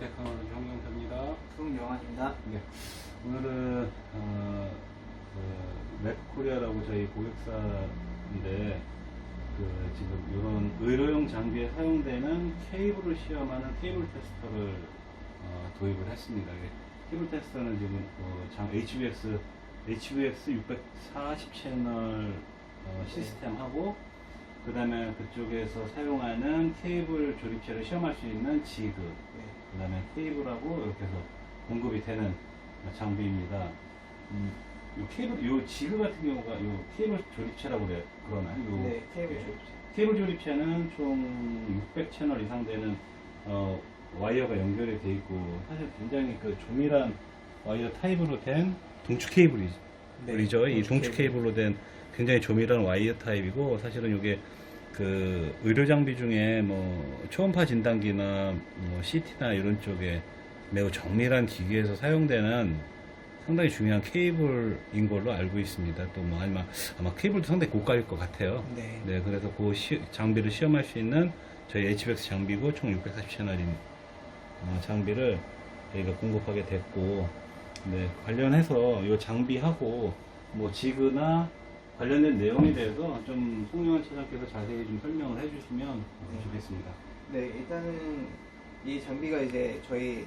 강원 정경태입니다. 송영환입니다. 네. 오늘은 어, 그 저희 고객사인데 그 지금 이런 의료용 장비에 사용되는 케이블을 시험하는 케이블 테스터를 어, 도입을 했습니다. 이게 케이블 테스터는 지금 어, 장 HVX HVX 640 채널 어, 시스템하고 그 다음에 그쪽에서 사용하는 케이블 조립체를 시험할 수 있는 지그 네. 그 다음에 케이블하고 이렇게 해서 공급이 되는 장비입니다. 음, 요 케이블, 요 지그 같은 경우가 요 케이블 조립체라고 그래, 그러나요? 요 네, 케이블 예. 조립체. 케이블 조립체는 총 600채널 이상 되는 어, 와이어가 연결이 돼 있고 사실 굉장히 그 조밀한 와이어 타입으로 된 동축 케이블이죠. 이죠. 이 동축 케이블로 된 굉장히 조밀한 와이어 타입이고 사실은 이게 그 의료 장비 중에 뭐 초음파 진단기나 뭐 CT나 이런 쪽에 매우 정밀한 기기에서 사용되는 상당히 중요한 케이블인 걸로 알고 있습니다. 또 뭐 아니면 아마 케이블도 상당히 고가일 것 같아요. 네. 네, 그래서 그 시- 장비를 시험할 수 있는 저희 HBX 장비고 총 640채널인 어, 장비를 저희가 공급하게 됐고, 네, 관련해서 이 장비하고 뭐 지그나 관련된 내용에 대해서 좀 송영환 차장께서 자세히 좀 설명을 해주시면 네. 좋겠습니다. 네, 일단은 이 장비가 이제 저희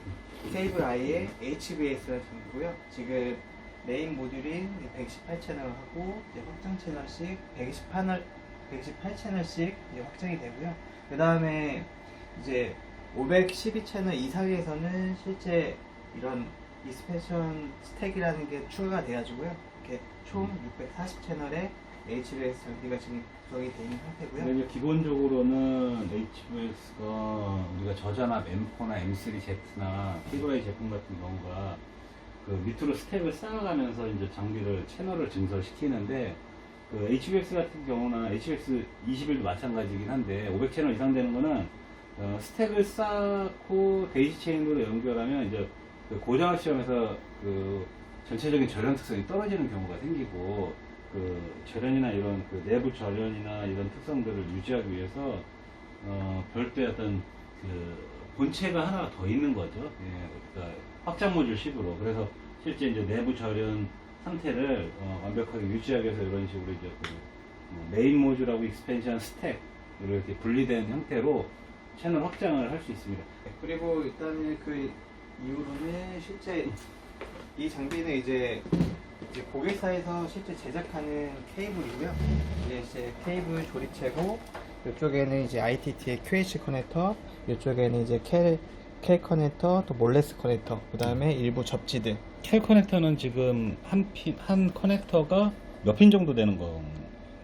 케이블 아이의 HBS라는 장비고요. 지금 메인 모듈이 118채널하고 확장 채널씩 128채널 118채널씩 확장이 되고요. 그 다음에 이제 512채널 이상에서는 실제 이런 익스펜션 스택이라는 게 추가가 돼가지고요. 이렇게 총 640채널의 HBS 장비가 지금 구성이 되어 있는 상태고요. 이제 기본적으로는 HVS가 우리가 저전압 M4나 M3Z나 피그라이 제품 같은 경우가 그 밑으로 스택을 쌓아가면서 이제 장비를 채널을 증설시키는데 그 HVX 같은 경우나 HVX 21도 마찬가지긴 한데 500채널 이상 되는 거는 어, 스택을 쌓고 데이지 체인으로 연결하면 이제 그 고정압 시험에서 그 전체적인 절연 특성이 떨어지는 경우가 생기고 그 절연이나 이런 그 내부 절연이나 이런 특성들을 유지하기 위해서 어, 별도의 어떤 그 본체가 하나가 더 있는 거죠. 예, 그러니까 확장 모듈 식으로. 그래서 실제 이제 내부 절연 상태를 어, 완벽하게 유지하기 위해서 이런 식으로 이제 그 어, 메인 모듈하고 익스펜션 스택 이렇게 분리된 형태로 채널 확장을 할 수 있습니다. 네, 그리고 일단은 그 이후로는 실제 이 장비는 이제, 이제 고객사에서 실제 제작하는 케이블이고요. 이제, 이제 케이블 조립체고 이쪽에는 이제 ITT의 QH 커넥터, 이쪽에는 이제 K K 커넥터, 또 몰레스 커넥터, 그 다음에 일부 접지등. 캘 커넥터는 지금 한 핀, 한 커넥터가 몇 핀 정도 되는 건가요?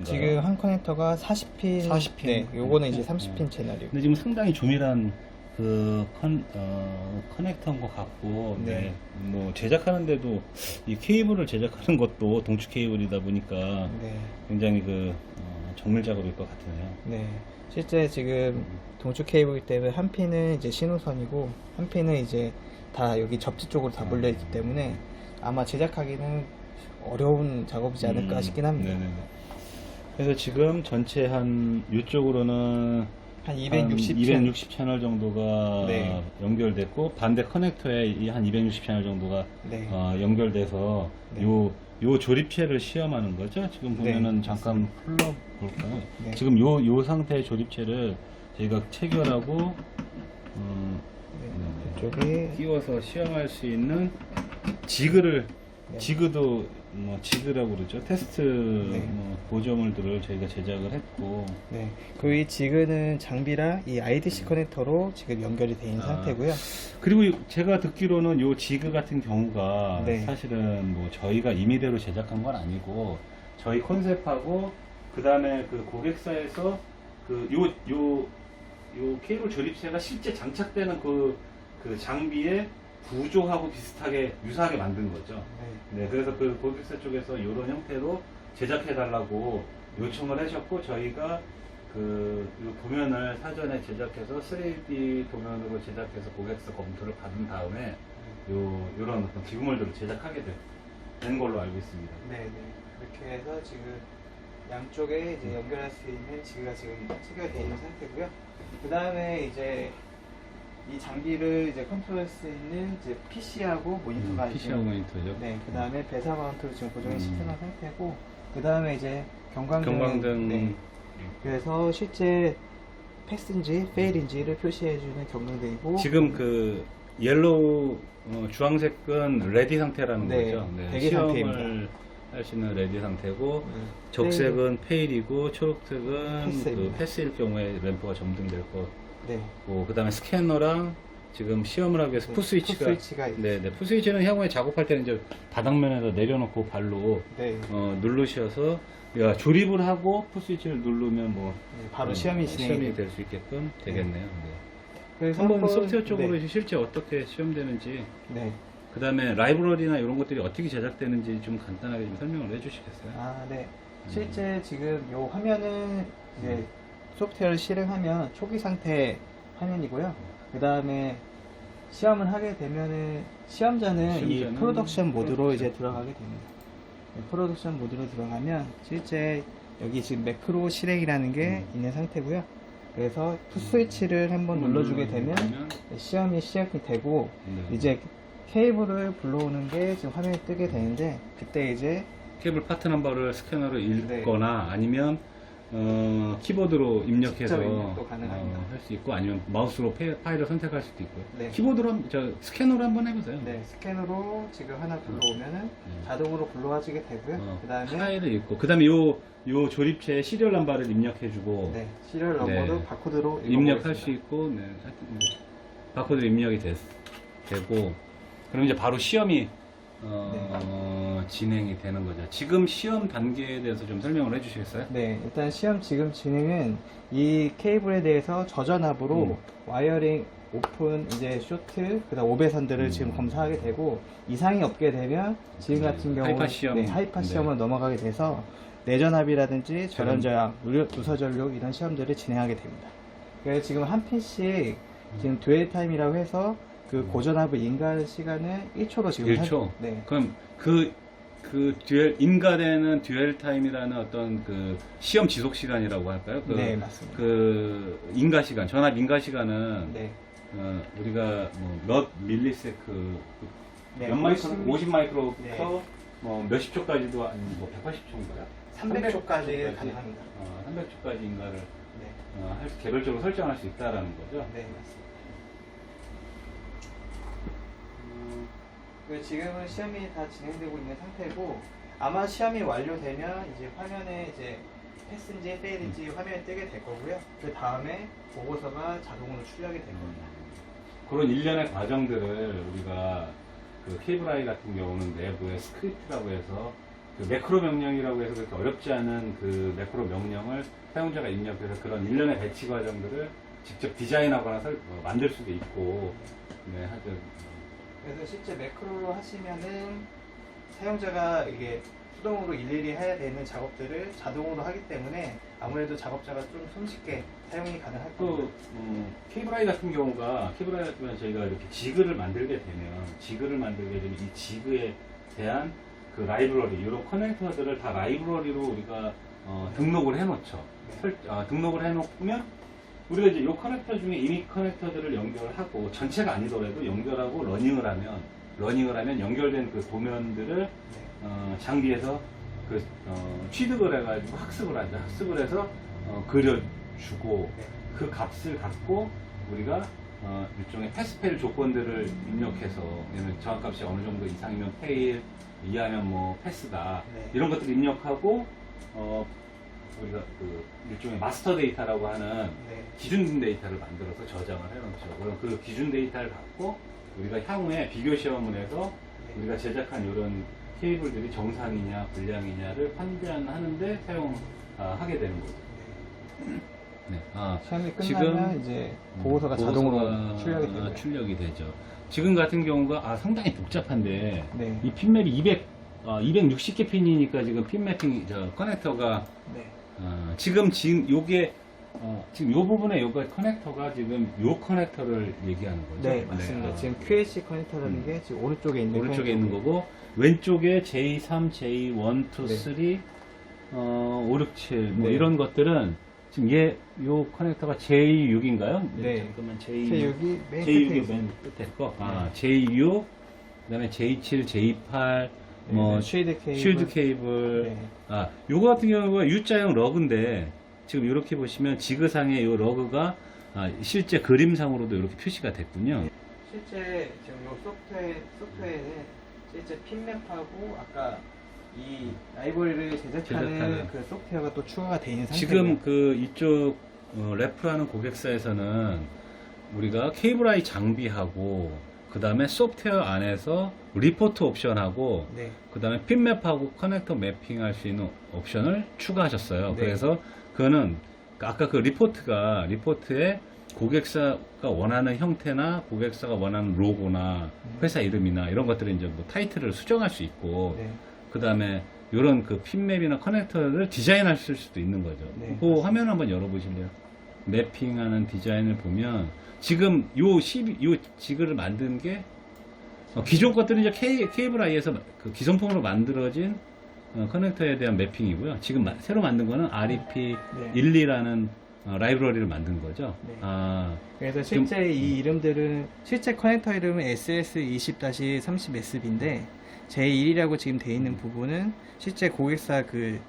지금 한 커넥터가 40핀. 40핀. 네, 요거는 이제 네. 30핀 채널이고. 근데 지금 상당히 조밀한 그 컨, 어, 커넥터인 것 같고, 네. 네. 뭐 제작하는데도 이 케이블을 제작하는 것도 동축 케이블이다 보니까 네. 굉장히 그 어, 정밀 작업일 것 같으네요. 네. 실제 지금 동축 케이블이기 때문에 한 핀은 이제 신호선이고 한 핀은 이제 다 여기 접지 쪽으로 다 몰려 있기 때문에 아마 제작하기는 어려운 작업이지 않을까 음, 싶긴 합니다. 네네네. 그래서 지금 전체 한 이쪽으로는 한 260. 260 채널 정도가 네. 연결됐고 반대 커넥터에 이 한 260 채널 정도가 네. 어, 연결돼서 네. 요, 요 조립체를 시험하는 거죠. 지금 보면은 네, 잠깐 풀러 볼까요? 네. 지금 요, 요 상태의 조립체를 저희가 체결하고, 음, 네. 이쪽에 끼워서 시험할 수 있는 지그를, 네. 지그도 뭐 지그라고 그러죠. 테스트 네. 뭐 보조물들을 저희가 제작을 했고, 네. 그 이 지그는 장비랑 이 IDC 커넥터로 지금 연결이 돼 있는 아. 상태고요. 그리고 이- 제가 듣기로는 요 지그 같은 경우가 네. 사실은 뭐 저희가 임의대로 제작한 건 아니고 저희 컨셉하고 그 다음에 그 고객사에서 그 요 요 요 케이블 조립체가 실제 장착되는 그, 그 장비의 구조하고 비슷하게 유사하게 만든 거죠. 네, 그래서 그 고객사 쪽에서 이런 형태로 제작해 달라고 요청을 하셨고 저희가 그, 이 도면을 사전에 제작해서 3D 도면으로 제작해서 고객사 검토를 받은 다음에 요 요런 어떤 기구물들을 제작하게 된, 된 걸로 알고 있습니다. 네, 네. 그렇게 해서 지금 양쪽에 이제 연결할 수 있는 지그가 지금 체결되어 있는 상태고요. 그 다음에 이제 이 장비를 이제 컨트롤할 수 있는 이제 PC하고 모니터가 PC하고 지금- 모니터죠. 네, 그 다음에 배사 마운트로 지금 고정이 음. 시켜놓은 상태고, 그 다음에 이제 경광등. 경광등 네, 그래서 실제 패스인지 페일인지를 표시해주는 경광등이고. 지금 그 옐로우 어, 주황색은 레디 상태라는 네, 거죠. 대기 시험을. 할 수 있는 레디 상태고 네, 적색은 페일이고 초록색은 패스입니다. 그 패스일 경우에 램프가 점등될 거 고 네. 그다음에 스캐너랑 지금 시험을 하기 위해서 네, 푸스위치가 푸스위치가 있- 네, 네. 푸스위치는 향후에 작업할 때는 이제 바닥면에다 내려놓고 발로 네. 어, 누르셔서 야, 조립을 하고 푸스위치를 누르면 뭐 네, 바로 어, 시험이 진행이 시험이. 될 수 있게끔 되겠네요. 네. 그래서 한번 소프트웨어 쪽으로 네. 실제 어떻게 시험되는지 네. 그 다음에 라이브러리나 이런 것들이 어떻게 제작되는지 좀 간단하게 좀 설명을 해주시겠어요? 아, 네. 음. 실제 지금 요 화면은 이제 소프트웨어를 실행하면 초기 상태 화면이고요. 그 다음에 시험을 하게 되면은 시험자는 이 프로덕션 모드로 프로덕션. 이제 들어가게 됩니다. 네, 프로덕션 모드로 들어가면 실제 여기 지금 매크로 실행이라는 게 음. 있는 상태고요. 그래서 푸스위치를 한번 눌러주게 되면 시험이 시작이 되고 네. 이제 케이블을 불러오는 게 지금 화면에 뜨게 되는데 그때 이제 케이블 파트 넘버를 스캐너로 네. 읽거나 아니면 어, 키보드로 입력해서 직접 입력도 가능합니다. 할 수 있고 아니면 마우스로 페- 파일을 선택할 수도 있고요. 네. 키보드로 한- 저 스캐너로 한번 해보세요. 네, 스캐너로 지금 하나 불러오면은 네. 자동으로 불러와지게 되고요. 어, 그 다음에 파일을 읽고 그 다음에 요, 요 조립체에 시리얼 넘버를 입력해주고 네, 시리얼 넘버도 네. 바코드로 입력할 수 읽어보겠습니다. 있고 네, 하여튼 뭐 바코드 입력이 됐, 되고 그럼 이제 바로 시험이 어, 진행이 되는 거죠. 지금 시험 단계에 대해서 좀 설명을 해주시겠어요? 네, 일단 시험 지금 진행은 이 케이블에 대해서 저전압으로 음. 와이어링 오픈 이제 쇼트 그다음 오배선들을 음. 지금 검사하게 되고 이상이 없게 되면 지금 네, 같은 경우 하이파 시험. 네, 하이파 네. 시험을 넘어가게 돼서 내전압이라든지 저런- 전원 저항, 누- 누설 전력 이런 시험들을 진행하게 됩니다. 그래서 지금 한 핀씩 지금 듀얼 타임이라고 해서 그 고전압을 인가하는 시간은 1초로 지금 1초? 한- 네. 그럼 그, 그 듀얼, 인가되는 듀얼 타임이라는 어떤 그 시험 지속 시간이라고 할까요? 그, 네, 맞습니다. 그 인가 시간, 전압 인가 시간은 네. 어, 우리가 뭐몇 밀리세크, 네, 몇 마이크로, 50 50 마이크로부터 네. 뭐 몇십 초까지도 아니 뭐 180초인가요? 300초까지 가능합니다. 어, 300초까지 인가를 네. 어, 개별적으로 설정할 수 있다라는 거죠. 네, 맞습니다. 음, 그 지금은 시험이 다 진행되고 있는 상태고 아마 시험이 완료되면 이제 화면에 이제 패스인지 페일인지 화면에 뜨게 될 거고요. 그 다음에 보고서가 자동으로 출력이 될 겁니다. 그런 일련의 과정들을 우리가 그 케이블아이 같은 경우는 내부에 스크립트라고 해서 그 매크로 명령이라고 해서 그렇게 어렵지 않은 그 매크로 명령을 사용자가 입력해서 그런 일련의 배치 과정들을 직접 디자인하거나 설- 어, 만들 수도 있고 네 하여튼 그래서 실제 매크로로 하시면은 사용자가 이게 수동으로 일일이 해야 되는 작업들을 자동으로 하기 때문에 아무래도 작업자가 좀 손쉽게 사용이 가능할 또 겁니다. 음, 케이블아이 같은 경우가 케이블아이 같은 경우는 저희가 이렇게 지그를 만들게 되면 지그를 만들게 되면 이 지그에 대한 그 라이브러리 이런 커넥터들을 다 라이브러리로 우리가 어, 등록을 해놓죠. 네. 설- 아, 등록을 해놓으면 우리가 이제 이 커넥터 중에 이미 커넥터들을 연결하고 전체가 아니더라도 연결하고 러닝을 하면 러닝을 하면 연결된 그 도면들을 네. 어, 장비에서 그 어, 취득을 해가지고 학습을 하죠. 학습을 해서 어, 그려주고 네. 그 값을 갖고 우리가 어, 일종의 패스페일 조건들을 입력해서 얘는 정확값이 어느 정도 이상이면 페일, 이하면 뭐 패스다 네. 이런 것들 을 입력하고 어, 우리가 그 일종의 마스터 데이터라고 하는 네. 기준 데이터를 만들어서 저장을 해놓죠. 그럼 그 기준 데이터를 갖고 우리가 향후에 비교 시험을 해서 네. 우리가 제작한 이런 케이블들이 정상이냐 불량이냐를 판단하는데 사용하게 되는 거죠. 네. 아, 시험이 지금 끝나면 이제 보고서가 자동으로 보고서가 출력이 되고요. 출력이 되죠. 지금 같은 경우가 아, 상당히 복잡한데 네. 이 핀맵이 200, 아, 260개 핀이니까 지금 핀 매핑 저 커넥터가 네. 어, 지금 지금 요게 어, 지금 요 부분에 요가 커넥터가 지금 요 커넥터를 얘기하는 거죠. 네, 맞습니다. 어, 지금 QLC 커넥터라는 음. 게 지금 오른쪽에 있는 오른쪽에 있는. 거고 왼쪽에 J3, J1, 2, 네. 3, 어, 5, 6, 7, 뭐 네. 이런 것들은 지금 얘, 요 커넥터가 J6인가요? 네. 잠깐만, 제 J6. 여기 맨 끝에 J6이 있어요. 맨 끝에 거. 아, J6, 그 다음에 J7, J8, 뭐, 네, 쉴드 케이블. 쉴드 케이블. 네. 아, 요거 같은 경우가 U자형 러그인데, 지금 이렇게 보시면 지그상의 요 러그가 아, 실제 그림상으로도 이렇게 표시가 됐군요. 실제 지금 요 소프트웨어, 소프트웨어는 실제 핀맵하고 아까 이 라이브러리를 제작하는, 제작하는. 그 소프트웨어가 또 추가가 되어 있는 상태고요. 지금 그 이쪽 어, 래프하는 고객사에서는 우리가 케이블 아이 장비하고 그 다음에 소프트웨어 안에서 리포트 옵션하고 네. 그 다음에 핀맵하고 커넥터 매핑할 수 있는 옵션을 추가하셨어요. 네. 그래서 그거는 아까 그 리포트가 리포트에 고객사가 원하는 형태나 고객사가 원하는 로고나 음. 회사 이름이나 이런 것들을 이제 뭐 타이틀을 수정할 수 있고 네. 그 다음에 이런 그 핀맵이나 커넥터를 디자인하실 수도 있는 거죠. 네, 그 화면 한번 열어보실래요? 매핑하는 디자인을 보면 지금 요 12, 요 지그를 만든 게 어, 기존 것들은 이제 케이, 케이블 아이에서 그 기성품으로 만들어진 어, 커넥터에 대한 매핑이고요. 지금 마- 새로 만든 거는 REP 네. 12라는 어, 라이브러리를 만든 거죠. 네. 아, 그래서 실제 이 이름들은 실제 커넥터 이름은 SS20-30SB인데 제1이라고 지금 되어 있는 부분은 실제 고객사 그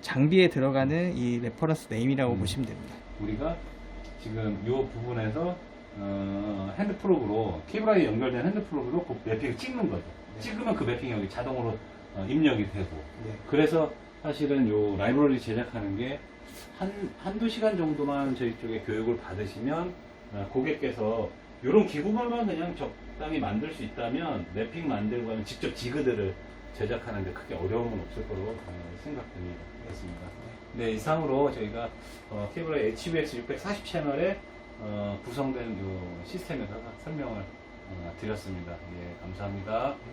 장비에 들어가는 이 레퍼런스 네임이라고 음. 보시면 됩니다. 우리가 지금 이 부분에서 어, 핸드 프로그로 케이블아이 연결된 핸드 프로그로 그 매핑을 찍는 거죠. 네. 찍으면 그 매핑이 여기 자동으로 어, 입력이 되고 네. 그래서 사실은 요 라이브러리 제작하는 게 한, 한두 시간 정도만 저희 쪽에 교육을 받으시면 어, 고객께서 이런 기구만만 그냥 적당히 만들 수 있다면 매핑 만들고 하면 직접 지그들을 제작하는데 크게 어려움은 없을 거로 어, 생각됩니다. 그렇습니다. 네, 이상으로 저희가 어, 케이블의 HBX 640 채널에 어, 구성된 요 시스템에다가 설명을 어, 드렸습니다. 예, 감사합니다.